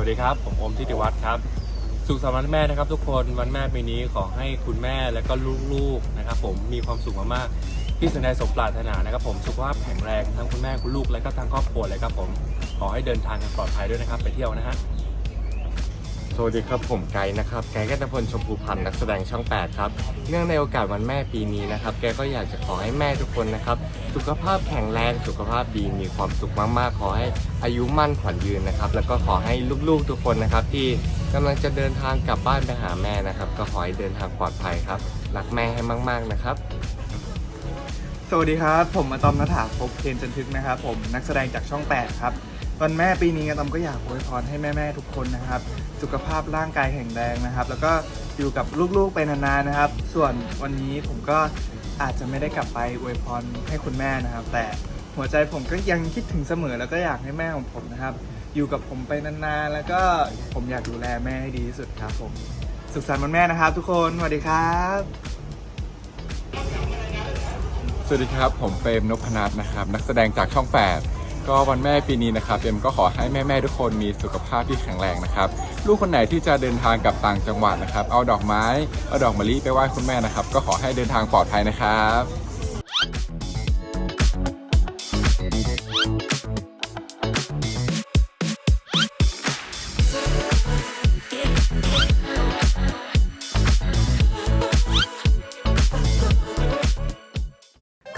วัสดีครับ ผมอมทิติวัฒน์ครับ สุขสันต์วันแม่นะครับ ทุกคนวันแม่ปีนี้ขอให้คุณแม่และก็ลูกๆนะครับ ผมมีความสุขมากๆที่สุดในสมปรารถนานะครับ ผมสุขภาพแข็งแรงทั้งคุณแม่คุณลูกและก็ทั้งครอบครัวเลยครับผมขอให้เดินทางกันปลอดภัยด้วยนะครับ ไปเที่ยวนะฮะ สวัสดีครับผมไกด์นะครับไกด์กัตพลชมพูพันธ์นักแสดงช่อง 8 ครับ เนื่องในโอกาสวันแม่ปีนี้นะครับแกก็อยากจะขอให้แม่ทุกคนนะครับ สุขภาพแข็งแรงสุขภาพดีมีความสุขมากๆ ขอให้อายุมั่นขวัญยืนนะครับ แล้วก็ขอให้ลูกๆทุกคนนะครับ ที่กำลังจะเดินทางกลับบ้านไปหาแม่นะครับ ก็ขอให้เดินทางปลอดภัยครับรักแม่ให้มาก ๆนะครับ สวัสดีครับ ผมอะตอมนัฐาภพเคนจันทึกนะครับ ผมนักแสดงจากช่อง 8 ครับ วันแม่ปีนี้อะตอมก็อยากอวยพรให้แม่ๆทุกคนนะครับ สุขภาพร่างกายแข็งแรงนะครับ แล้วก็อยู่กับลูกๆไปนานๆนะครับ ส่วนวันนี้ผมก็อาจจะไม่ได้กลับไปอวยพรให้คุณแม่นะครับ แต่หัวใจผมก็ยังคิดถึงเสมอแล้วก็อยากให้แม่ของผมนะครับ อยู่กับผมไปนานๆแล้วก็ผมอยากดูแลแม่ให้ดีที่สุดครับผมสุขสันต์วันแม่นะครับ ทุกคนสวัสดีครับ สวัสดีครับ ผมเปรมนพนัทนะครับ นักแสดงจากช่อง8 ก็วันแม่ปีนี้นะครับเอ็มก็ขอให้แม่ๆทุกคนมีสุขภาพที่แข็งแรงนะครับ ลูกคนไหนที่จะเดินทางกลับต่างจังหวัดนะครับ เอาดอกไม้ เอาดอกมะลิไปไหว้คุณแม่นะครับ ก็ขอให้เดินทางปลอดภัยนะครับ